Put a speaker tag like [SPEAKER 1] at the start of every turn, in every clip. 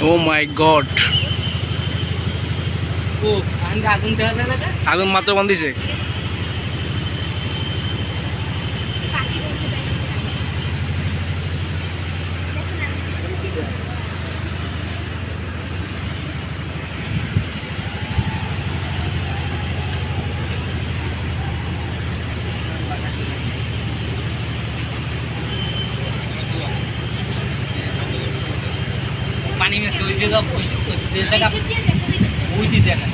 [SPEAKER 1] O my god
[SPEAKER 2] আগুন
[SPEAKER 1] মাত্র বন্ধ দিছে
[SPEAKER 2] পানি মেশে ওই জায়গা ওই ওই যে জায়গা ওই দিয়ে দেখা।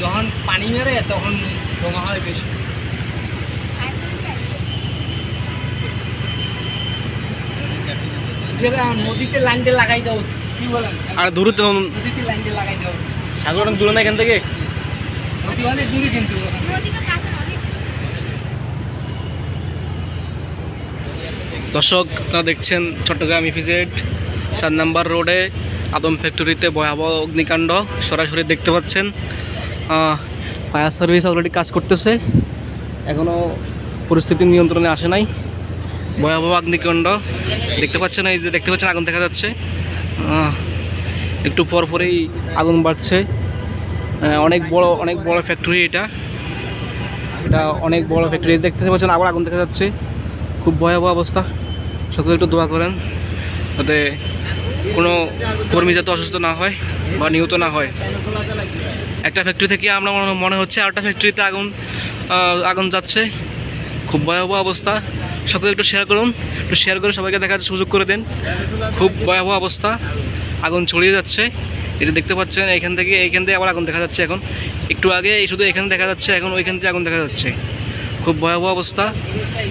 [SPEAKER 2] যখন পানি মেরে তখন ডোঙা হয় বেশি। নদীতে লাইনটা লাগাই দেওয়া উচিত কি বলেন?
[SPEAKER 1] আর দূরে তো
[SPEAKER 2] নদীতে লাইনটা লাগাই দেওয়া উচিত
[SPEAKER 1] সাগর অনেক দূরে না এখান থেকে?
[SPEAKER 2] নদী অনেক দূরে কিন্তু।
[SPEAKER 1] দর্শক আপনারা দেখছেন চট্টগ্রাম ইপিজেড, চার নাম্বার রোডে আদম ফ্যাক্টরিতে ভয়াবহ অগ্নিকাণ্ড সরাসরি দেখতে পাচ্ছেন। ফায়ার সার্ভিস অলরেডি কাজ করতেছে এখনও পরিস্থিতি নিয়ন্ত্রণে আসে নাই। ভয়াবহ অগ্নিকাণ্ড দেখতে পাচ্ছেন, এই যে দেখতে পাচ্ছেন, আগুন দেখা যাচ্ছে। একটু পর পরেই আগুন বাড়ছে। অনেক বড় অনেক বড় ফ্যাক্টরি এটা। এটা অনেক বড় ফ্যাক্টরি, দেখতে পাচ্ছেন, আবার আগুন দেখা যাচ্ছে। খুব ভয়াবহ অবস্থা। সকলে একটু দোয়া করেন যাতে কোনো কর্মী যাতে অসুস্থ না হয় বা নিহত না হয়। একটা ফ্যাক্টরি থেকে আমরা মনে- হচ্ছে আরেকটা ফ্যাক্টরিতে আগুন আগুন যাচ্ছে। খুব ভয়াবহ অবস্থা। সকলে একটু শেয়ার করুন। একটু শেয়ার করে সবাইকে দেখার সুযোগ করে দেন। খুব ভয়াবহ অবস্থা। আগুন ছড়িয়ে যাচ্ছে। এই যে দেখতে পাচ্ছেন এখান থেকে এইখান থেকে আবার আগুন দেখা যাচ্ছে এখন। একটু আগে শুধু এখানে দেখা যাচ্ছে, এখন ওইখান থেকে আগুন দেখা যাচ্ছে। খুব ভয়াবহ অবস্থা।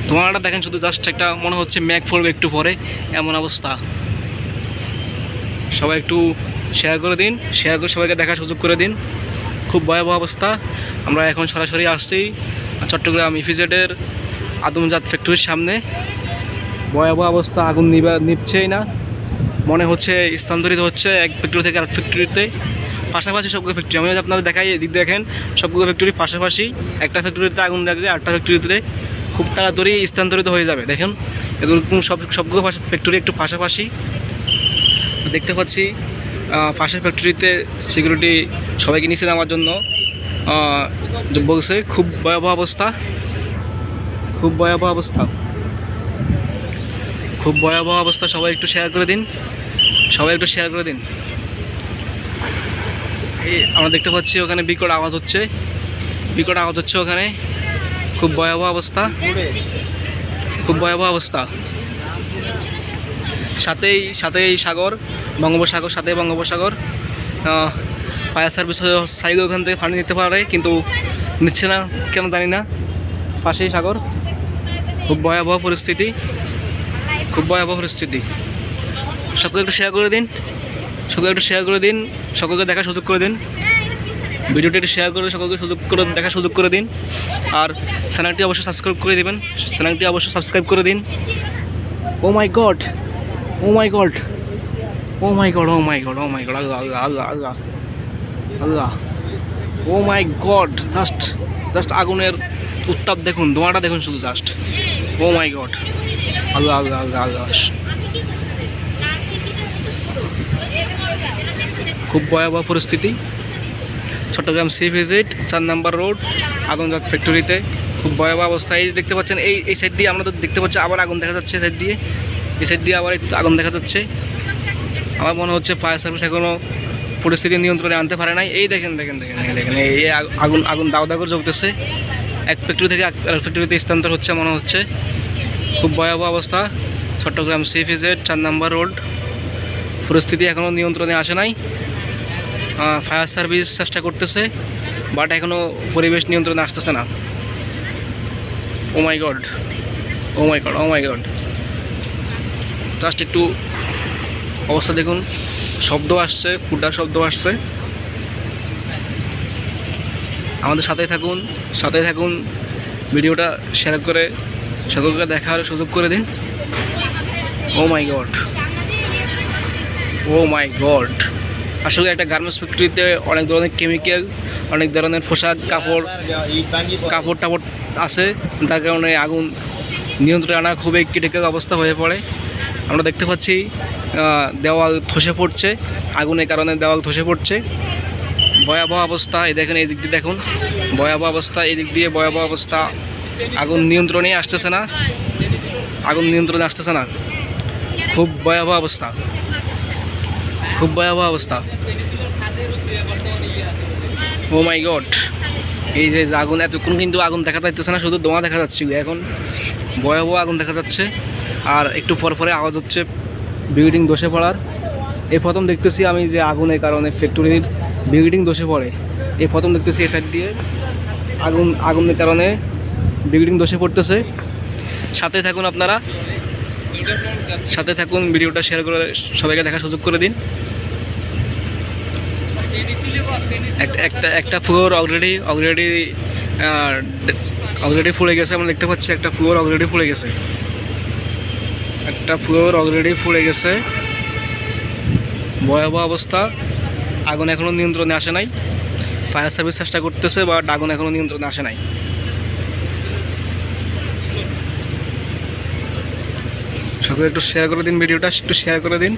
[SPEAKER 1] ধোঁয়াটা দেখেন, শুধু জাস্ট একটা মনে হচ্ছে ম্যাঘ পড়বে একটু পরে, এমন অবস্থা। সবাই একটু শেয়ার করে দিন শেয়ার করে সবাইকে দেখার সুযোগ করে দিন। খুব ভয়াবহ অবস্থা। আমরা এখন সরাসরি আসছি চট্টগ্রাম ইফিজেডের আদমজাত ফ্যাক্টরির সামনে। ভয়াবহ অবস্থা, আগুন নিবা নিভছেই না। মনে হচ্ছে স্থানান্তরিত হচ্ছে এক ফ্যাক্টরি থেকে আরেক ফ্যাক্টরিতে পাশাপাশি সবগুলো ফ্যাক্টরি আমি আপনাদের দেখাই এদিক দেখেন, সবগুলো ফ্যাক্টরির পাশাপাশি, একটা ফ্যাক্টরিতে আগুন লাগবে, আরেকটা ফ্যাক্টরিতে খুব তাড়াতাড়ি স্থানান্তরিত হয়ে যাবে। দেখেন এরকম সব, সবগুলো ফ্যাক্টরি একটু পাশাপাশি। দেখতে পাচ্ছি পাশের ফ্যাক্টরিতে সিকিউরিটি সবাইকে নিচে নামার জন্য বলছে, খুব ভয়াবহ অবস্থা। খুব ভয়াবহ অবস্থা। খুব ভয়াবহ অবস্থা, সবাই একটু শেয়ার করে দিন। সবাই একটু শেয়ার করে দিন। আমরা দেখতে পাচ্ছি ওখানে বিকট আওয়াজ হচ্ছে। বিকট আওয়াজ হচ্ছে ওখানে। খুব ভয়াবহ অবস্থা। খুব ভয়াবহ অবস্থা। সাথেই সাথেই সাগর, বঙ্গোপসাগর সাথে বঙ্গোপসাগর। ফায়ার সার্ভিস সাইড ওখান থেকে পানি নিতে পারে, কিন্তু নিচ্ছে না, কেন জানি না। পাশেই সাগর। খুব ভয়াবহ পরিস্থিতি। খুব ভয়াবহ পরিস্থিতি। সকলে একটু শেয়ার করে দিন। সকলে একটু শেয়ার করে দিন, সকলকে দেখার সুযোগ করে দিন। ভিডিওটি একটু শেয়ার করে সকলকে সুযোগ করে, দেখার সুযোগ করে দিন। আর চ্যানেলটি অবশ্যই সাবস্ক্রাইব করে দেবেন চ্যানেলটি অবশ্যই সাবস্ক্রাইব করে দিন। ও my god oh my god oh my god oh my god oh my god Allah Allah Allah Allah Allah. Oh my god just just আগুনের উত্তাপ দেখুন ধোঁয়াটা দেখুন শুধু জাস্ট ও মাই গড আল্লাহ আল্লাহ আল্লাহ আল্লাহ। খুব ভয়াবহ পরিস্থিতি। চট্টগ্রাম সি ভিজিট, চার নাম্বার রোড, আগুনজাত ফ্যাক্টরিতে। খুব ভয়াবহ অবস্থা। এই দেখতে পাচ্ছেন, এই এই সাইড দিয়ে আমরা তো দেখতে পাচ্ছি আবার আগুন দেখা যাচ্ছে সাইড দিয়ে। এই সাইড দিয়ে আবার একটু আগুন দেখা যাচ্ছে। আমার মনে হচ্ছে ফায়ার সার্ভিস এখনও পরিস্থিতি নিয়ন্ত্রণে আনতে পারে নাই। এই দেখেন দেখেন দেখেন দেখেন এই আগুন আগুন দাও দাও করে এক ফ্যাক্টরি থেকে এক ফ্যাক্টরিতে স্থানান্তর হচ্ছে মনে হচ্ছে। খুব ভয়াবহ অবস্থা। চট্টগ্রাম সি ভিজিট, চার নাম্বার রোড। পরিস্থিতি এখনও নিয়ন্ত্রণে আসে নাই। ফায়ার সার্ভিস চেষ্টা করতেছে বাট এখনও পরিবেশ নিয়ন্ত্রণে আসতেছে না। ও my god oh my god oh my god just একটু অবস্থা দেখুন। শব্দ আসছে ফুটা শব্দ আসছে। আমাদের সাথেই থাকুন সাথেই থাকুন। ভিডিওটা শেয়ার করে সকলকে দেখার সুযোগ করে দিন। Oh my god oh my god আসলে একটা গার্মেন্টস ফ্যাক্টরিতে অনেক ধরনের কেমিক্যাল অনেক ধরনের পোশাক, কাপড় কাপড় টাপড় আছে। যার কারণে আগুন নিয়ন্ত্রণে আনা খুবই ক্রিটিক্যাল অবস্থা হয়ে পড়ে। আমরা দেখতে পাচ্ছি দেওয়াল ধসে পড়ছে। আগুনের কারণে দেওয়াল ধসে পড়ছে। ভয়াবহ অবস্থা, এই দেখেন এই দিক দিয়ে দেখুন। ভয়াবহ অবস্থা, এই দিক দিয়ে ভয়াবহ অবস্থা। আগুন নিয়ন্ত্রণে আসতেছে না। আগুন নিয়ন্ত্রণে আসতেছে না। খুব ভয়াবহ অবস্থা। খুব ভয়াবহ অবস্থা। ও মাই গড এই যে আগুন, এতক্ষণ কিন্তু আগুন দেখা যাচ্ছে না, শুধু দোয়া দেখা যাচ্ছে এখন। ভয়াবহ আগুন দেখা যাচ্ছে। আর একটু পর পরে আওয়াজ হচ্ছে বিল্ডিং ধসে পড়ার। এই প্রথম দেখতেছি আমি যে আগুনের কারণে ফ্যাক্টরির বিল্ডিং ধসে পড়ে। এই প্রথম দেখতেছি এই সাইড দিয়ে আগুন, আগুনের কারণে বিল্ডিং ধসে পড়তেছে। সাথে থাকুন আপনারা। সাথে থাকুন, ভিডিওটা শেয়ার করে সবাইকে দেখার সুযোগ করে দিন। একটা একটা ফ্লোর অলরেডি অলরেডি অলরেডি ফুলে গেছে, আমরা দেখতে পাচ্ছি একটা ফ্লোর অলরেডি ফুলে গেছে। একটা ফ্লোর অলরেডি ফুলে গেছে। ভয়াবহ অবস্থা। আগুন এখনও নিয়ন্ত্রণে আসে নাই। ফায়ার সার্ভিস চেষ্টা করতেছে বাট আগুন এখনও নিয়ন্ত্রণে আসে নাই। সকলে একটু শেয়ার করে দিন ভিডিওটা একটু শেয়ার করে দিন।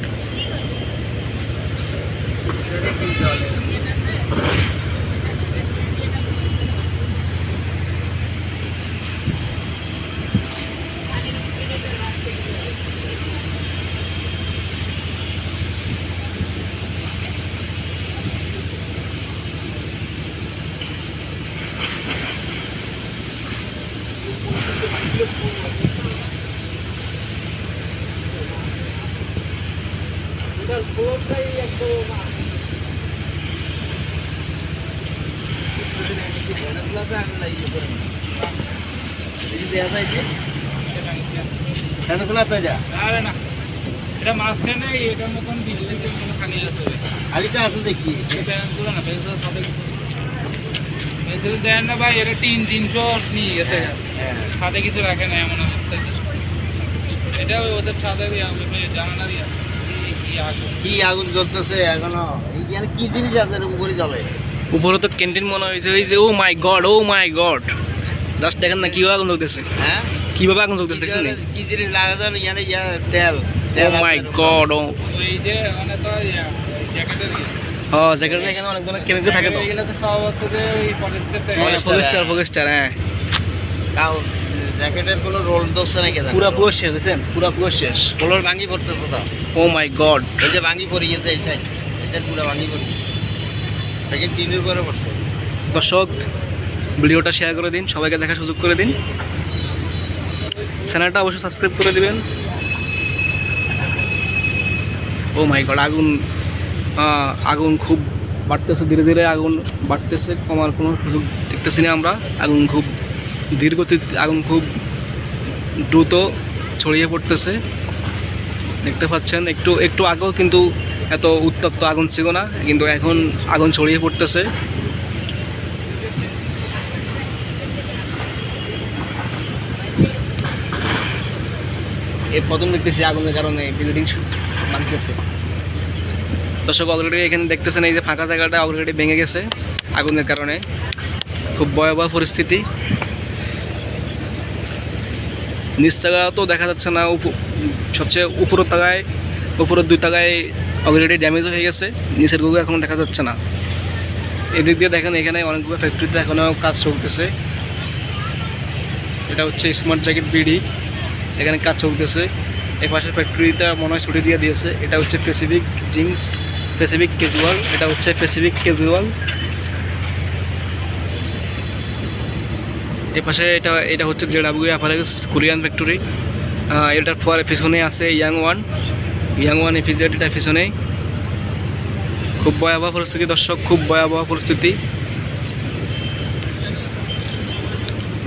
[SPEAKER 2] আরে না এটা মাঝখানে এটার মতন খালি আছে।
[SPEAKER 3] দেখি।
[SPEAKER 2] পেন্সিল না পেন্সিল সাথে পেন্সিল দেন না ভাই এটা তিন তিনশো নিয়ে গেছে সাথে কিছু রাখে না এমন অবস্থা এটা ওদের ছাদে দিয়া জানানা দিয়া। কি- আগুন।
[SPEAKER 3] কি আগুন জ্বলতেছে এখনও? এইখানে কি জিনিস আছে এরকম করে যাবে
[SPEAKER 1] উপরে তো ক্যান্টিন মনে হয়েছে ওই যে ও my god oh my god. Just দেখেন না কীভাবে আগুন চলতেছে
[SPEAKER 3] হ্যাঁ?
[SPEAKER 1] কীভাবে আগুন চলতেছে দেখছেন
[SPEAKER 3] কি জিনিস লাগা যাবে এখানে তেল।
[SPEAKER 1] ও
[SPEAKER 3] তেল
[SPEAKER 1] মাই গড ও।
[SPEAKER 2] ওই যে মানে তো জ্যাকেটের
[SPEAKER 1] ও জ্যাকেটটা এখানে থাকে তো।
[SPEAKER 2] এগুলো তো সব হচ্ছে যে ওই
[SPEAKER 3] হ্যাঁ।
[SPEAKER 1] হ্যাঁ।
[SPEAKER 3] তাও জ্যাকেটের কোনো রোল নাকি
[SPEAKER 1] পুরা পুরো শেষ দেখছেন? পুরা পুরো শেষ।
[SPEAKER 3] ভাঙি পড়তেছে তো।
[SPEAKER 1] Oh my god.
[SPEAKER 3] ওই যে ভাঙি পড়ে গেছে এই সাইড এই সাইড পুরো ভাঙি পড়ে গেছে। দেখেন টিনের উপরে পড়ছে।
[SPEAKER 1] দর্শক ভিডিওটা শেয়ার করে দিন সবাইকে দেখার সুযোগ করে দিন। চ্যানেলটা অবশ্যই সাবস্ক্রাইব করে দিবেন। ও মাই গড আগুন। আগুন খুব বাড়তেছে, ধীরে ধীরে আগুন বাড়তেছে, কমার কোনো সুযোগ দেখতেছি না আমরা। আগুন খুব ধীর গতি আগুন খুব দ্রুত ছড়িয়ে পড়তেছে। দেখতে পাচ্ছেন, একটু একটু আগেও কিন্তু এত উত্তপ্ত আগুন ছিল না, কিন্তু এখন আগুন ছড়িয়ে পড়তেছে। এই প্রথম দেখতেছি আগুনের কারণে বিল্ডিং ভাঙতেছে দর্শক অলরেডি এখানে দেখতেছেন এই যে ফাঁকা জায়গাটা অলরেডি ভেঙে গেছে আগুনের কারণে। খুব ভয়াবহ পরিস্থিতি। নিচ জায়গা তো দেখা যাচ্ছে না সবচেয়ে উপরের তাগায়, উপরের দুই তাগায় অলরেডি ড্যামেজ হয়ে গেছে, নিচেরগুলো এখন দেখা যাচ্ছে না। এদিক দিয়ে দেখেন এখানে অনেকগুলো ফ্যাক্টরিতে এখনও কাজ চলতেছে। এটা হচ্ছে স্মার্ট জ্যাকেট বিডি, এখানে কাজ চলতেছে। এই পাশের ফ্যাক্টরিটা মনে হয় ছুটি দিয়ে দিয়েছে, এটা হচ্ছে প্যাসিফিক জিন্স প্যাসিফিক ক্যাজুয়াল এটা হচ্ছে প্যাসিফিক ক্যাজুয়াল এই পাশে এটা এটা হচ্ছে জেডাবুই অ্যাপারেলস কোরিয়ান ফ্যাক্টরি এটার পরে পিছনে আছে young one young one FZ এটা পিছনে। খুব ভয়াবহ পরিস্থিতি দর্শক, খুব ভয়াবহ পরিস্থিতি।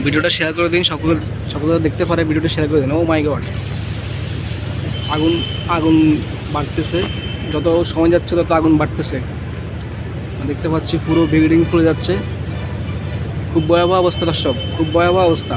[SPEAKER 1] ভিডিওটা শেয়ার করে দিন, সকল, সকলে দেখতে পারে, ভিডিওটা শেয়ার করে দিন। ও মাই গড আগুন আগুন বাড়তেছে। যত সময় যাচ্ছে তত আগুন বাড়তেছে। দেখতে পাচ্ছি পুরো বিল্ডিং খুলে যাচ্ছে। খুব ভয়াবহ অবস্থা সব খুব ভয়াবহ অবস্থা।